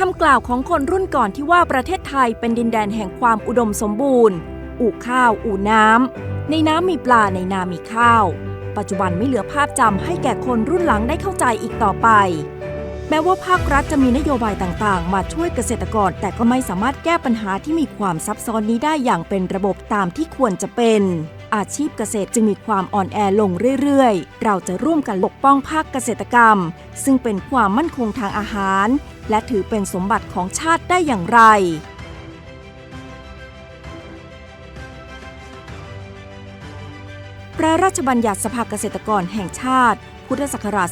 คำกล่าวของคนรุ่นก่อนที่ว่าประเทศไทยเป็นดินแดนแห่งความอุดมสมบูรณ์ อู่ข้าว อู่น้ำ ในน้ำมีปลา ในนามีข้าว ปัจจุบันไม่เหลือภาพจำให้แก่คนรุ่นหลังได้เข้าใจอีกต่อไป แม้ว่าภาครัฐจะมีนโยบายต่างๆ มาช่วยเกษตรกร แต่ก็ไม่สามารถแก้ปัญหาที่มีความซับซ้อนนี้ได้อย่างเป็นระบบตามที่ควรจะเป็น อาชีพเกษตรจึงมีความอ่อนแอลงเรื่อยๆ เราจะร่วมกันปกป้องภาคเกษตรกรรม ซึ่งเป็นความมั่นคงทางอาหาร และถือเป็นสมบัติของชาติได้อย่างไรพระราชบัญญัติสภาเกษตรกรแห่งชาติ พุทธศักราช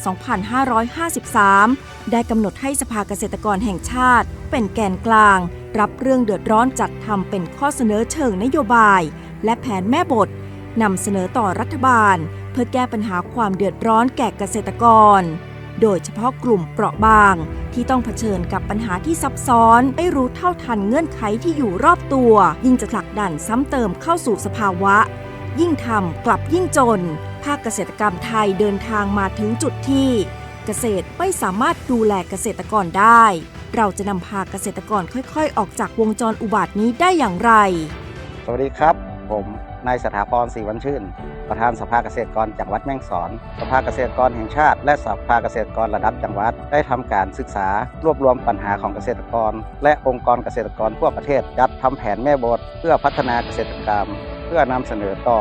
2553 ได้กำหนดให้สภาเกษตรกรแห่งชาติ เป็นแกนกลาง รับเรื่องเดือดร้อนจัดทำเป็นข้อเสนอเชิงนโยบาย และแผนแม่บท นำเสนอต่อรัฐบาล เพื่อแก้ปัญหาความเดือดร้อนแก่เกษตรกร โดยเฉพาะกลุ่มเปราะบาง ที่ต้องเผชิญกับปัญหาที่ซับซ้อนไม่รู้เท่าทันเงื่อนไขที่อยู่รอบตัว ยิ่งจะผลักดันซ้ำเติมเข้าสู่สภาวะ ยิ่งทำกลับยิ่งจน ภาคเกษตรกรรมไทยเดินทางมาถึงจุดที่ เกษตรไม่สามารถดูแลเกษตรกรได้ เราจะนำพาเกษตรกรค่อยๆ ออกจากวงจรอุบาทนี้ได้อย่างไร สวัสดีครับ ผม นายสถาพรศรีวันชื่น ประธานสภาเกษตรกรจังหวัดแม่งสอน สภาเกษตรกรแห่งชาติ และสภาเกษตรกรระดับจังหวัด ได้ทำการศึกษารวบรวมปัญหาของเกษตรกร และองค์กรเกษตรกรทั่วประเทศจัดทำแผนแม่บท เพื่อพัฒนาเกษตรกรรม เพื่อนำเสนอต่อ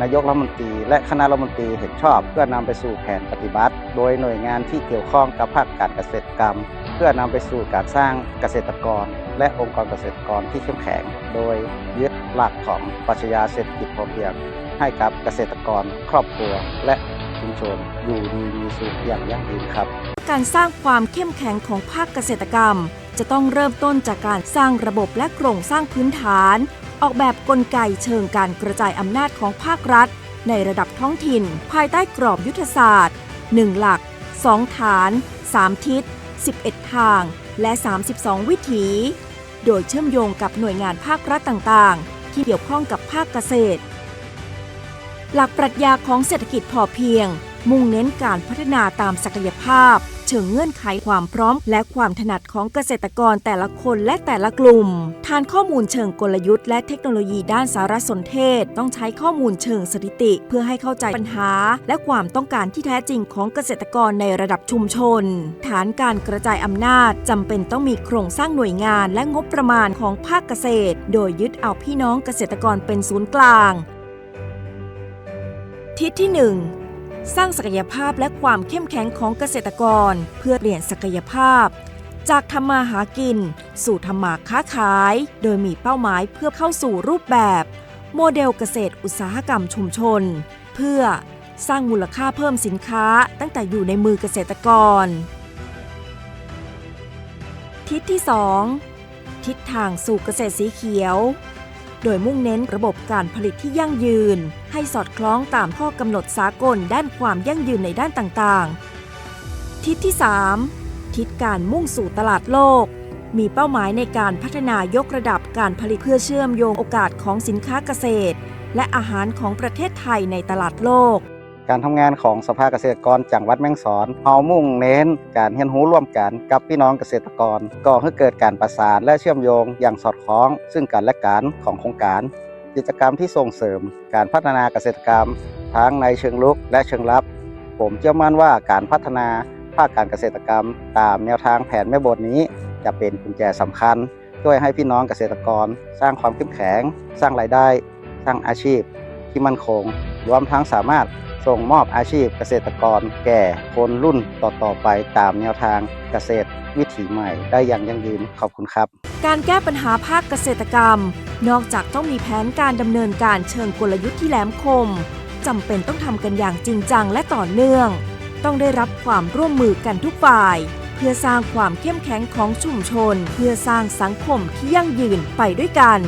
นายกรัฐมนตรีและคณะรัฐมนตรีเห็นชอบ เพื่อนำไปสู่แผนปฏิบัติ โดยหน่วยงานที่เกี่ยวข้องกับภาคการเกษตรกรรม พื่อนำไปสู่การสร้างเกษตรกร และองค์กรเกษตรกรที่เข้มแข็ง โดยยึดหลักของปรัชญาเศรษฐกิจพอเพียง ให้กับเกษตรกร ครอบครัว และชุมชนอยู่ดีมีสุขอย่างยั่งยืนครับ การสร้างความเข้มแข็งของภาคเกษตรกรรม จะต้องเริ่มต้นจากการสร้างระบบและโครงสร้างพื้นฐาน ออกแบบกลไกเชิงการกระจายอำนาจของภาครัฐ ในระดับท้องถิ่น ภายใต้กรอบยุทธศาสตร์ 1 หลัก 2 ฐาน 3 ทิศ 11 ทาง และ 32 วิถี โดยเชื่อมโยงกับหน่วยงานภาครัฐต่างๆ ที่เกี่ยวข้องกับภาคเกษตร หลักปรัชญาของเศรษฐกิจพอเพียง มุ่งเน้นการพัฒนาตามศักยภาพ เชิงเงื่อนไขความพร้อม และความถนัดของเกษตรกรแต่ละคนและแต่ละกลุ่ม ฐานข้อมูลเชิงกลยุทธ์และเทคโนโลยีด้านสารสนเทศ ต้องใช้ข้อมูลเชิงสถิติ เพื่อให้เข้าใจปัญหา และความต้องการที่แท้จริงของเกษตรกรในระดับชุมชน ฐานการกระจายอำนาจจำเป็นต้องมีโครงสร้างหน่วยงาน และงบประมาณของภาคเกษตร โดยยึดเอาพี่น้องเกษตรกรเป็นศูนย์กลาง ทิศที่ 1 สร้างศักยภาพและความเข้มแข็งของเกษตรกร เพื่อเปลี่ยนศักยภาพ จากทำมาหากิน สู่ทำมาค้าขาย โดยมีเป้าหมายเพื่อเข้าสู่รูปแบบ โมเดลเกษตรอุตสาหกรรมชุมชน เพื่อสร้างมูลค่าเพิ่มสินค้าตั้งแต่อยู่ในมือเกษตรกร ทิศที่ 2 ทิศทางสู่เกษตรสีเขียว โดยมุ่งเน้นระบบการผลิตที่ยั่งยืน ให้สอดคล้องตามข้อกำหนดสากลด้านความยั่งยืนในด้านต่างๆ ทิศที่ 3 ทิศการมุ่งสู่ตลาดโลก มีเป้าหมายในการพัฒนายกระดับการผลิตเพื่อเชื่อมโยงโอกาสของสินค้าเกษตร และอาหารของประเทศไทยในตลาดโลก การทำงานของสภาเกษตรกรจังหวัดแม่งสอนเฮามุ่งเน้นการเรียนรู้ร่วมกันกับพี่น้องเกษตรกรก่อให้เกิดการประสานและเชื่อมโยงอย่างสอดคล้อง ซึ่งกันและกันของโครงการ กิจกรรมที่ส่งเสริม การพัฒนาเกษตรกรรม ทั้งในเชิงลุกและเชิงลับ ผมเชื่อมั่นว่าการพัฒนาภาคการเกษตรกรรม ตามแนวทางแผนแม่บทนี้ จะเป็นกุญแจสำคัญ ช่วยให้พี่น้องเกษตรกร สร้างความเข้มแข็ง สร้างรายได้ สร้างอาชีพ ที่มั่นคงรวมทั้งสามารถ ส่งมอบอาชีพเกษตรกรแก่คนรุ่นต่อๆไปตามแนวทางเกษตรวิถีใหม่ได้อย่างยั่งยืนขอบคุณครับ การแก้ปัญหาภาคเกษตรกรรม นอกจากต้องมีแผนการดำเนินการเชิงกลยุทธ์ที่แหลมคมจำเป็นต้องทำกันอย่างจริงจังและต่อเนื่อง ต้องได้รับความร่วมมือกันทุกฝ่าย เพื่อสร้างความเข้มแข็งของชุมชน เพื่อสร้างสังคมที่ยั่งยืนไปด้วยกัน